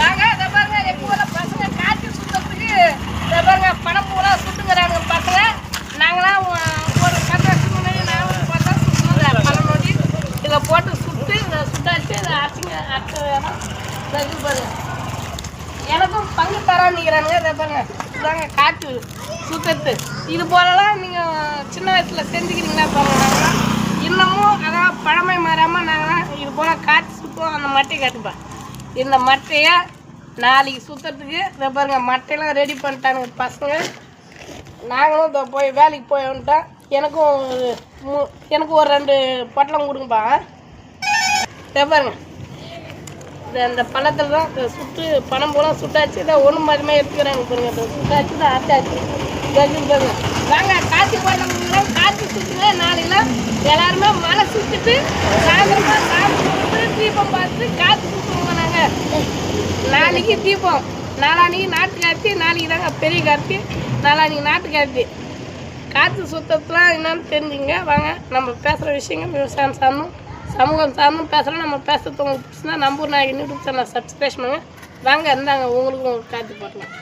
வாங்க இதை பாருங்க எங்க ஊர்ல பசங்க காய்ச்சி சுத்தத்துக்கு இதை பாருங்க பணம் பூரா சுட்டுங்கிறாங்க பசங்க. நாங்களாம் ஒ- ஒரு பத்து வருஷத்துக்கு முன்னாடி நான் பார்த்தா சுற்றுறேன் பழம் நோண்டி இதை போட்டு சுட்டு இதை சுட்டாச்சு இதை அரைச்சிங்க அரைச்ச வேணும் இதை இது பாருங்க. எனக்கும் பங்கு தரான்னுக்கிறானுங்க இதை பாருங்க இதாங்க காற்று சுத்தத்து இது போலலாம் நீங்கள் சின்ன வயசில் செஞ்சுக்கிறீங்களா பாருங்க நாங்களாம் இன்னமும் அதான் பழமை மாறாமல் நாங்களாம் இது போல் காற்று சுற்றுவோம் அந்த மட்டையை காட்டுப்பா. இந்த மட்டையை நாளைக்கு சுற்றுறதுக்கு இதை பாருங்க மட்டையெல்லாம் ரெடி பண்ணிட்டானுங்க பசங்க. நாங்களும் இதோ போய் வேலைக்கு போய் வந்துட்டோம் எனக்கும் மூ- எனக்கு ஒரு ரெண்டு பொட்டலம் கொடுங்கப்பா. இதை பாருங்க. இந்த அந்த பழத்தில் தான் இதை சுட்டு பணம் போல சுட்டாச்சு. இதை ஒன்று மாதிரிமே எடுத்துக்கிறாங்க பாருங்க இதை சுட்டாச்சு தான் ஆட்டாச்சு கஜு பாருங்க வாங்க காட்சி போடலாம் காட்சி சுற்றுங்க நாளைக்கெல்லாம் எல்லாருமே மழை சுற்றிட்டு சாயந்தரமாக சாப்பிட்டு தீபம் பார்த்து காற்று நாளைக்கு தீபம். நாளான்னைக்கு நாட்டு கார்த்தி நாளைக்கு தாங்க பெரிய கார்த்தி நாளான்னைக்கு நாட்டு கார்த்தி. காற்று சுத்தத்துலாம் என்னன்னு தெரிஞ்சுங்க. வாங்க நம்ம பேசுகிற விஷயங்கள் விவசாயம் சார்ந்தும் சமூகம் சார்ந்தும் பேசுகிறோம் நம்ம பேசுறது உங்களுக்கு பிடிச்சிருந்தா நம்பூர் நாயகன் யூடியூப் சேனல் சப்ஸ்கிரைப் பண்ணுங்கள் வாங்க இருந்தாங்க உங்களுக்கும் காற்று போட்டலாம்